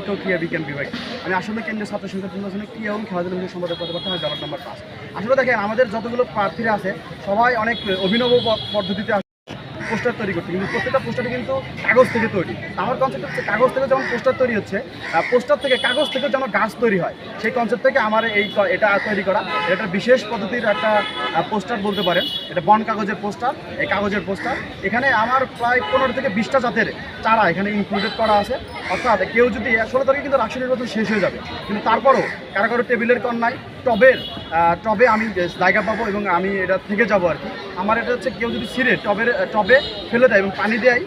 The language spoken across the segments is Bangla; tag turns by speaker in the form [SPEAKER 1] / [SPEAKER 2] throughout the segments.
[SPEAKER 1] শিক্ষক ক্রিয়া বিজ্ঞান বিভাগ। আমি আসলে কেন্দ্রীয় ছাত্র সংসদ নির্বাচনে ক্রিয়া এবং খেলাধুলা বিষয়ে সম্পাদক পদে করতে হয় জবাব নাম্বার পাঁচ। আসলে দেখেন, আমাদের যতগুলো প্রার্থীরা আছে, সবাই অনেক অভিনব পদ্ধতিতে পোস্টার তৈরি করছে, কিন্তু প্রত্যেকটা পোস্টারই কিন্তু কাগজ থেকে তৈরি। আমার কনসেপ্ট হচ্ছে কাগজ থেকে যেমন পোস্টার তৈরি হচ্ছে পোস্টার থেকে কাগজ থেকে যেন গাছ তৈরি হয়, সেই কনসেপ্ট থেকে আমার এই এটা তৈরি করা। এটা বিশেষ পদ্ধতির একটা পোস্টার বলতে পারেন। এটা বন কাগজের পোস্টার, এই কাগজের পোস্টার। এখানে আমার প্রায় পনেরো থেকে বিশটা জাতের চারা এখানে ইনক্লুডেড করা আছে। অর্থাৎ কেউ যদি ষোলো তারিখে কিন্তু রাষ্ট্র নির্বাচন শেষ হয়ে যাবে। কিন্তু তারপরও কারও কারও টেবিলের কর নাই, টবের টবে আমি জায়গা পাবো এবং আমি এটা থেকে যাব আর কি। আমার এটা হচ্ছে কেউ যদি ছিঁড়ে টবের টবে ফেলে দেয় এবং পানি দেয়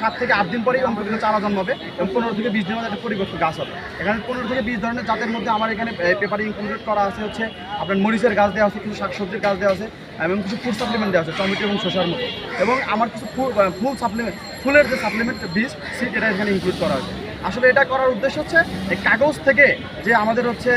[SPEAKER 1] সাত থেকে আট দিন পরেই অন্তত চারা জন্মাবে এবং পনেরো থেকে বিশ দিনের একটা পরিবর্তন গাছ হবে। এখানে পনেরো থেকে বিশ ধরনের জাতের মধ্যে আমার এখানে পেপারে ইনক্লুডেড করা আছে হচ্ছে আপনার মরিচের গাছ দেওয়া আছে, কিছু শাকসবজির গাছ দেওয়া আছে, এবং কিছু ফুড সাপ্লিমেন্ট দেওয়া আছে, টমেটো এবং শসার মতো। এবং আমার কিছু ফুল ফুল সাপ্লিমেন্ট ফুলের যে সাপ্লিমেন্ট বীজ সিট এটা এখানে ইনক্লুড করা আছে। আসলে এটা করার উদ্দেশ্য হচ্ছে, এই কাগজ থেকে যে আমাদের হচ্ছে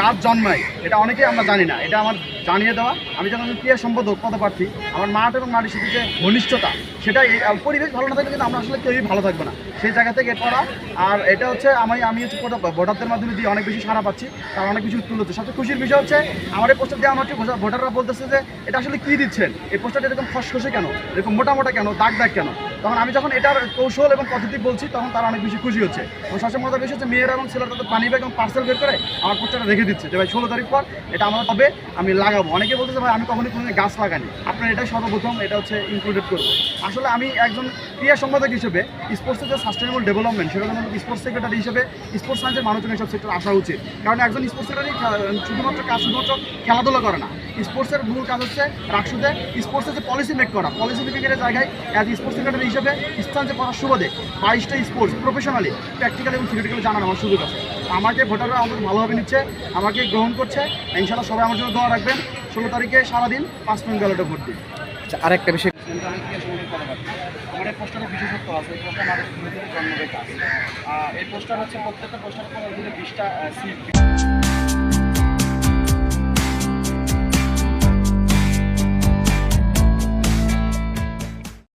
[SPEAKER 1] গাছ জন্মায়, এটা অনেকেই আমরা জানি না। এটা আমার জানিয়ে দেওয়া, আমি যখন ক্রিয়া সম্পাদক, পদপ্রার্থী, আমার মাঠ এবং মাটির সাথে যে ঘনিষ্ঠতা, সেটা এই পরিবেশ ভালো না থাকলে কিন্তু আমরা আসলে কেউই ভালো থাকবে না। সেই জায়গা থেকে করা আর এটা হচ্ছে আমি আমি হচ্ছে ভোটার- ভোটারদের মাধ্যমে দিয়ে অনেক বেশি সারা পাচ্ছি, তার অনেক কিছু তুলে হচ্ছে। সবচেয়ে খুশির বিষয় হচ্ছে, আমার এই পোস্টার দেওয়া আমার ভোটার- ভোটাররা বলতেছে যে, এটা আসলে কী দিচ্ছেন? এই পোস্টারটা এরকম খসখসে কেন? এরকম মোটা মোটা কেন? দাগ দাগ কেন? তখন আমি যখন এটার কৌশল এবং পদ্ধতি বলছি, তখন তারা অনেক বেশি খুশি হচ্ছে। এবং সবচেয়ে মজার বিষয় হচ্ছে মেয়েরা এবং ছেলেরা তাদের পানি ব্যাগ এবং পার্সেল বের করে আমার পোস্টারটা রেখে দিচ্ছে যে, ভাই, ষোলো তারিখ পর এটা আমার হবে আমি লাগাবো। অনেকে বলতেছে, ভাই, আমি কখনোই কোনো গাছ লাগানি আপনার এটাই সর্বপ্রথম, এটা হচ্ছে ইনক্লুডেড করব। আসলে আমি একজন ক্রিয়া সম্পাদক হিসেবে স্পোর্টসের যে সাস্টেনেবল ডেভেলপমেন্ট সেটা যেন স্পোর্টস সেক্রেটারি হিসেবে স্পোর্টস সায়েন্সের মানুষজন এসব সেক্টর আসা উচিত। কারণ একজন স্পোর্টস সেক্রেটারি শুধুমাত্র শুধুমাত্র খেলাধুলা করে না স্পোর্টসের মূল কাজ হচ্ছে রাষ্ট্রতে স্পোর্টসের যে পলিসি মেক করা। পলিসি মেকিংয়ের জায়গায় অ্যাজ স্পোর্টস সেক্রেটারি হিসেবে স্থান যে করার সুবাদে বাইশটা স্পোর্টস প্রফেশনালি প্র্যাকটিক্যাল এবং থিওরিটিক্যালি জানার আমার সুযোগ আছে। আমাকে ভোটাররা আমাকে ভালোভাবে নিচ্ছে আমাকে গ্রহণ করছে। ইনশাল্লাহ সবাই আমার জন্য দোয়া রাখবেন। ষোলো তারিখে সারাদিন পাঁচ মিনিট ব্যালটে ভোট দিন।
[SPEAKER 2] আচ্ছা আরেকটা বিষয়।
[SPEAKER 1] আমার এই পোস্টারের বিশেষত্ব আছে এই পোস্টার মানুষ জন্মবে কাজ। এই পোস্টার হচ্ছে প্রত্যেকটা পোস্টারের পর বিশটা সিট